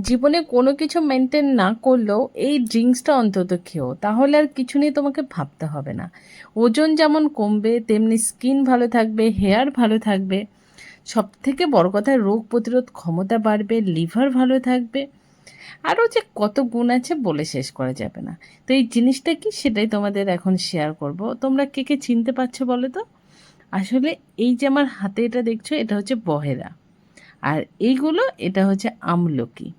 জীবনে কোনো কিছু মেনটেন না করলেও এই ড্রিঙ্কসটা অন্তত খেও। তাহলে আর কিছু নিয়ে তোমাকে ভাবতে হবে না। ওজন যেমন কমবে, তেমনি স্কিন ভালো থাকবে হেয়ার ভালো থাকবে। সব থেকে বড় কথা, রোগ প্রতিরোধ ক্ষমতা বাড়বে লিভার ভালো থাকবে। আরও যে কত গুণ আছে বলে শেষ করা যাবে না। তো এই জিনিসটা কি? সেটাই তোমাদের এখন শেয়ার করব। তোমরা কে কে চিনতে পারছ বলো তো? আসলে এই যে আমার হাতে এটা দেখছ, এটা হচ্ছে বহেরা। আর এইগুলো, এটা হচ্ছে আমলকি।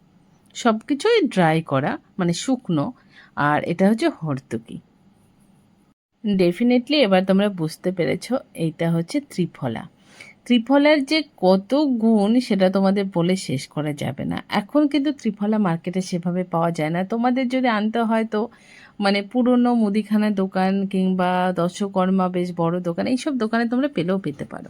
সব কিছুই ড্রাই করা মানে শুকনো, আর এটা হচ্ছে হর্তুকি। ডেফিনেটলি এবার তোমরা বুঝতে পেরেছ, এইটা হচ্ছে ত্রিফলা। ত্রিফলার যে কত গুণ, সেটা তোমাদের বলে শেষ করা যাবে না। এখন কিন্তু ত্রিফলা মার্কেটে সেভাবে পাওয়া যায় না। তোমাদের যদি আনতে হয় তো মানে পুরনো মুদিখানার দোকান কিংবা দর্শকর্মা, বেশ বড় দোকান, এইসব দোকানে তোমরা পেলেও পেতে পারো।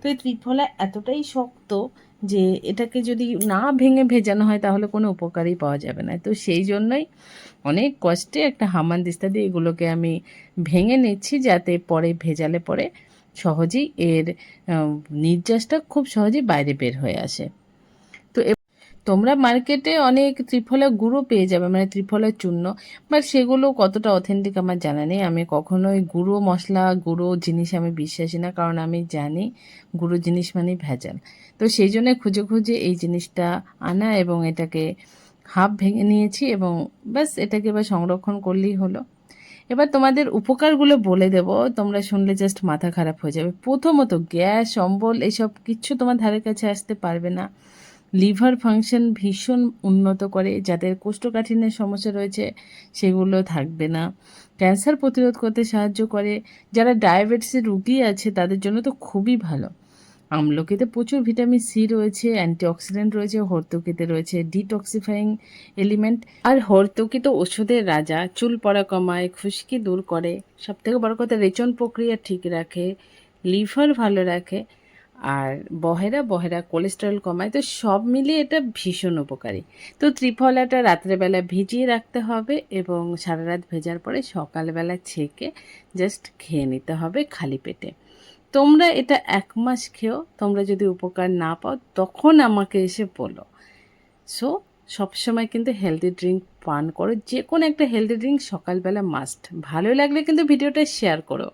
তো এই ত্রিফলা এতটাই শক্ত যে এটাকে যদি না ভেঙে ভেজানো হয় তাহলে কোনো উপকারই পাওয়া যাবে না। তো সেই জন্যই অনেক কষ্টে একটা হামান দিস্তা দিয়ে এগুলোকে আমি ভেঙে নিচ্ছি যাতে পরে ভেজালে পরে সহজেই এর নির্যাসটা খুব সহজেই বাইরে বের হয়ে আসে। তোমরা মার্কেটে অনেক ত্রিফলা গুঁড়ো পেয়ে যাবে মানে ত্রিফলার চূর্ণ। বাট সেগুলো কতটা অথেন্টিক আমার জানা নেই। আমি কখনোই গুঁড়ো মশলা, গুঁড়ো জিনিস আমি বিশ্বাসী না, কারণ আমি জানি গুঁড়ো জিনিস মানেই ভেজাল। তো সেই জন্য খুঁজে খুঁজে এই জিনিসটা আনা এবং এটাকে হাফ ভেঙে নিয়েছি এবং ব্যাস, এটাকে এবার সংরক্ষণ করলেই হলো। এবার তোমাদের উপকারগুলো বলে দেব। তোমরা শুনলে জাস্ট মাথা খারাপ হয়ে যাবে। প্রথমত গ্যাস, অম্বল, এসব কিচ্ছু তোমার ধারে কাছে আসতে পারবে না। লিভার ফাংশন ভীষণ উন্নত করে, যাদের কোষ্ঠকাঠিন্যের সমস্যা রয়েছে সেগুলো থাকবে না। ক্যান্সার প্রতিরোধ করতে সাহায্য করে, যারা ডায়াবেটিসের রুগী আছে তাদের জন্য তো খুবই ভালো। আমলকিতে প্রচুর ভিটামিন সি রয়েছে, অ্যান্টিঅক্সিডেন্ট রয়েছে, হর্তুকিতে রয়েছে, ডিটক্সিফাইং এলিমেন্ট, আর হর্তুকি তো ওষুধের রাজা, চুল পড়া কমায়, খুশকি দূর করে। সব থেকে বড় কথা, রেচন প্রক্রিয়া ঠিক রাখে, লিভার ভালো রাখে আর বহেরা বহেরা কোলেস্টেরল কমায়, তো সব মিলিয়ে এটা ভীষণ উপকারী। তো ত্রিফলাটা রাত্রেবেলা ভিজিয়ে রাখতে হবে এবং সারা রাত ভেজার পরে সকালবেলা ছেঁকে জাস্ট খেয়ে নিতে হবে খালি পেটে। তোমরা এটা এক মাস খেও, তোমরা যদি উপকার না পাও, তখন আমাকে এসে বলো। সো সবসময় কিন্তু হেলদি ড্রিঙ্ক পান করো যে কোনো একটা হেলদি ড্রিঙ্ক সকালবেলা মাস্ট ভালো লাগলে কিন্তু ভিডিওটা শেয়ার করো।